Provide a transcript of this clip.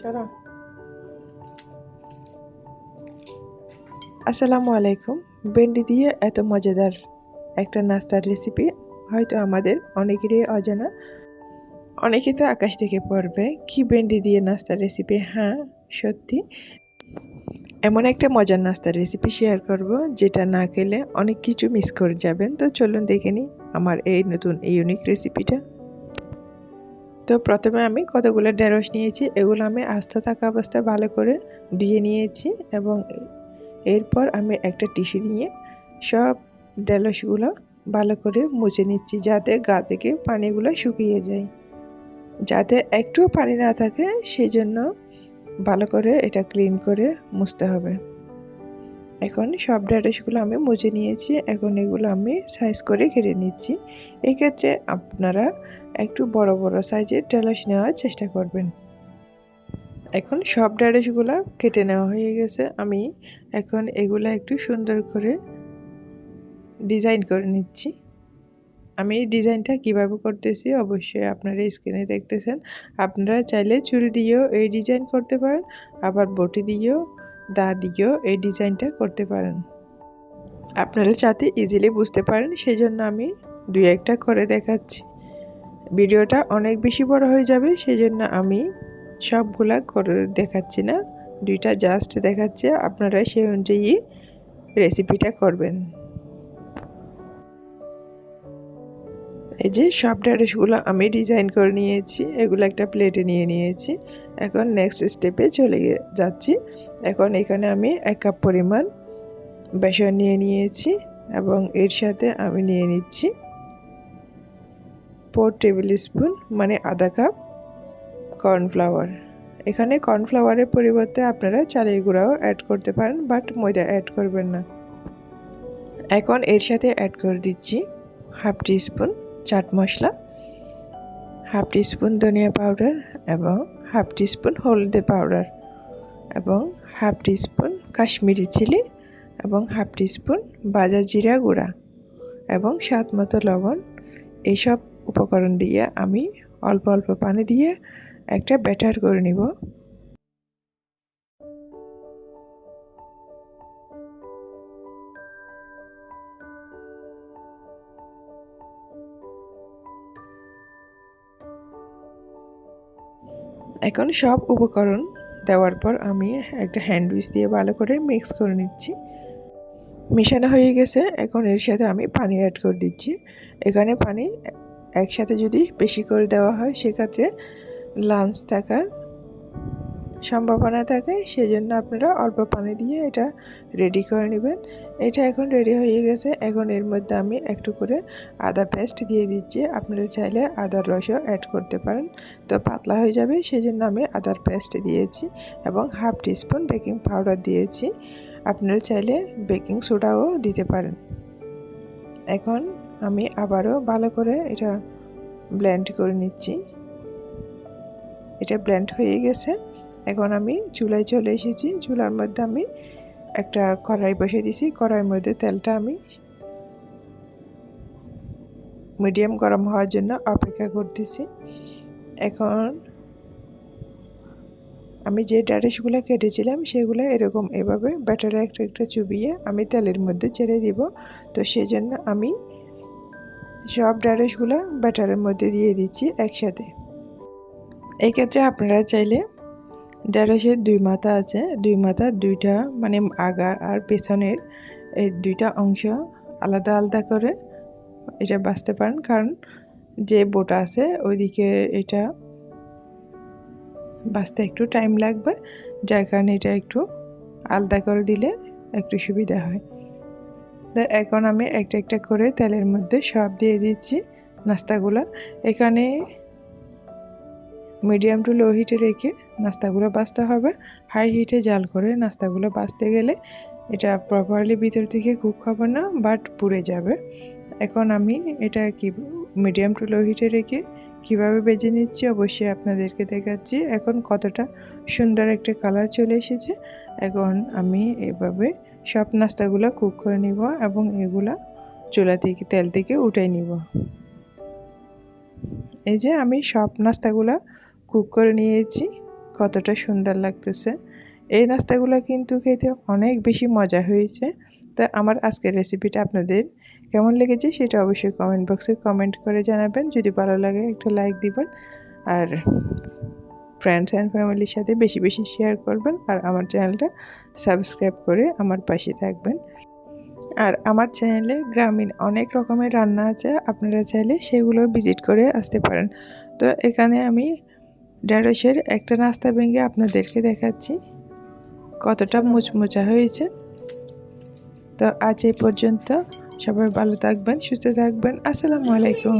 সরা আসসালামু আলাইকুম। ভেন্ডি দিয়ে এত মজাদার একটা নাস্তার রেসিপি হয়তো আমাদের অনেকেরই অজানা। অনেকে তো আকাশ থেকে পড়বে। কি ভেন্ডি দিয়ে নাস্তার রেসিপি হ্যাঁ সত্যি। এমন একটা মজার নাস্তার রেসিপি শেয়ার করব যেটা না খেলে অনেক কিছু মিস করে যাবেন। তো চলুন দেখে নিই আমার এই নতুন ইউনিক রেসিপিটা তো প্রথমে আমি কতগুলো ঢেঁড়স নিয়েছি, এগুলো আমি আস্ত থাকা অবস্থায় ভালো করে ধুয়ে নিয়েছি এবং এরপর আমি একটা টিস্যু নিয়ে সব ঢেঁড়সগুলো ভালো করে মুছে নিচ্ছি যাতে গা থেকে পানিগুলো শুকিয়ে যায়। যাতে একটুও পানি না থাকে সেই জন্য ভালো করে এটা ক্লিন করে মুছতে হবে। এখন সব ঢেঁড়সগুলো আমি মুছে নিয়েছি। এখন এগুলো আমি সাইজ করে কেটে নিচ্ছি। এক্ষেত্রে আপনারা একটু বড় বড় সাইজের ঢেঁড়স নেওয়ার চেষ্টা করবেন। এখন সব ঢেঁড়সগুলো কেটে নেওয়া হয়ে গেছে। আমি এখন এগুলো একটু সুন্দর করে ডিজাইন করে নিচ্ছি। আমি ডিজাইনটা কীভাবে করতেছি অবশ্যই আপনারা স্ক্রিনে দেখতেছেন। আপনারা চাইলে চুরি দিয়েও এই ডিজাইন করতে পারেন, আবার বটি দিয়েও দা দিয়েও এই ডিজাইনটা করতে পারেন। আপনারা যাতে ইজিলি বুঝতে পারেন সেই জন্য আমি দুই একটা করে দেখাচ্ছি। ভিডিওটা অনেক বেশি বড় হয়ে যাবে সেই জন্য আমি সবগুলা করে দেখাচ্ছি না। দুইটা জাস্ট দেখাচ্ছে, আপনারা সেই অনুযায়ী রেসিপিটা করবেন। এই যে সব ঢ্যাঁড়সগুলো আমি ডিজাইন করে নিয়েছি, এগুলো একটা প্লেটে নিয়ে নিয়েছি। এখন নেক্সট স্টেপে চলে যাচ্ছি। এখন এখানে আমি এক কাপ পরিমাণ বেসন নিয়ে নিয়েছি এবং এর সাথে আমি নিয়ে নিচ্ছি ফোর টেবিল স্পুন মানে আধা কাপ কর্নফ্লাওয়ার এখানে কর্নফ্লাওয়ারের পরিবর্তে আপনারা চালের গুঁড়াও অ্যাড করতে পারেন বাট ময়দা অ্যাড করবেন না। এখন এর সাথে অ্যাড করে দিচ্ছি half teaspoon chaat masala, half teaspoon ধনিয়া পাউডার এবং হাফ টি স্পুন হলদে পাউডার এবং half teaspoon Kashmiri chilli এবং হাফ টি স্পুন বাজা জিরা গুঁড়া এবং স্বাদ মতো লবণ। এইসব উপকরণ দিয়ে আমি অল্প অল্প পানি দিয়ে একটা ব্যাটার করে নিব। এখন সব উপকরণ দেওয়ার পর আমি একটা হ্যান্ডউইচ দিয়ে ভালো করে মিক্স করে নিচ্ছি। মেশানো হয়ে গেছে, এখন এর সাথে আমি পানি অ্যাড করে দিচ্ছি। এখানে পানি একসাথে যদি বেশি করে দেওয়া হয়, সেক্ষেত্রে লাঞ্চ থাকার সম্ভাবনা থাকে, সেজন্য আপনারা অল্প পানি দিয়ে এটা রেডি করে নেবেন। এটা এখন রেডি হয়ে গেছে। এখন এর মধ্যে আমি একটু করে আদা পেস্ট দিয়ে দিচ্ছি। আপনারা চাইলে আদার রসও অ্যাড করতে পারেন। তো পাতলা হয়ে যাবে, সেজন্য আমি আদার পেস্ট দিয়েছি এবং হাফ টিস্পুন বেকিং পাউডার দিয়েছি। আপনারা চাইলে বেকিং সোডাও দিতে পারেন। এখন আমি আবারও ভালো করে এটা ব্লেন্ড করে নিচ্ছি। এটা ব্লেন্ড হয়ে গেছে। এখন আমি চুলায় চলে এসেছি। চুলার মধ্যে আমি একটা কড়াই বসে দিয়েছি। কড়াইয়ের মধ্যে তেলটা আমি মিডিয়াম গরম হওয়ার জন্য অপেক্ষা করতেছি। এখন আমি যে ডারেসগুলো কেটেছিলাম, সেগুলো এরকম এভাবে ব্যাটারে একটা একটা চুবিয়ে আমি তেলের মধ্যে ছেড়ে দিব। তো সেজন্য আমি সব ডারেসগুলো ব্যাটারের মধ্যে দিয়ে দিচ্ছি একসাথে। এই ক্ষেত্রে আপনারা চাইলে ঢেঁড়সের দুই মাথা আছে। দুই মাথা, দুইটা মানে আগার আর পেছনের এই দুইটা অংশ আলাদা আলাদা করে এটা বাঁচতে পারেন। কারণ যে বোটা আছে, ওইদিকে এটা বাঁচতে একটু টাইম লাগবে। যার কারণে এটা একটু আলাদা করে দিলে একটু সুবিধা হয়। তো এখন আমি একটা একটা করে তেলের মধ্যে সব দিয়ে দিচ্ছি নাস্তাগুলো। এখানে মিডিয়াম টু লো হিটে রেখে নাস্তাগুলো বাঁচতে হবে। হাই হিটে জাল করে নাস্তাগুলো বাঁচতে গেলে এটা প্রপারলি ভিতর থেকে কুক হবে না বাট পুড়ে যাবে। এখন আমি এটা কি মিডিয়াম টু লো হিটে রেখে কীভাবে বেজে নিচ্ছি অবশ্যই আপনাদেরকে দেখাচ্ছি। এখন কতটা সুন্দর একটা কালার চলে এসেছে। এখন আমি এভাবে সব নাস্তাগুলো কুক করে নিব এবং এগুলা চুলা থেকে, তেল থেকে উঠে নিব। এই যে আমি সব নাস্তাগুলো কুক করে নিয়েছি, কতটা সুন্দর লাগতেছে। এই নাস্তাগুলো কিন্তু খেতে অনেক বেশি মজা হয়েছে। তা আমার আজকের রেসিপিটা আপনাদের কেমন লেগেছে সেটা অবশ্যই কমেন্ট বক্সে কমেন্ট করে জানাবেন। যদি ভালো লাগে একটা লাইক দিবেন আর ফ্রেন্ডস অ্যান্ড ফ্যামিলির সাথে বেশি বেশি শেয়ার করবেন আর আমার চ্যানেলটা সাবস্ক্রাইব করে আমার পাশে থাকবেন। আর আমার চ্যানেলে গ্রামীণ অনেক রকমের রান্না আছে, আপনারা চাইলে সেগুলো ভিজিট করে আসতে পারেন। তো এখানে আমি ঢেঁড়সের একটা নাস্তা ভেঙে আপনাদেরকে দেখাচ্ছি। কতটা মুচমুচা হয়েছে। তো আজ এই পর্যন্ত সবাই ভালো থাকবেন, সুস্থ থাকবেন। আসসালামু আলাইকুম।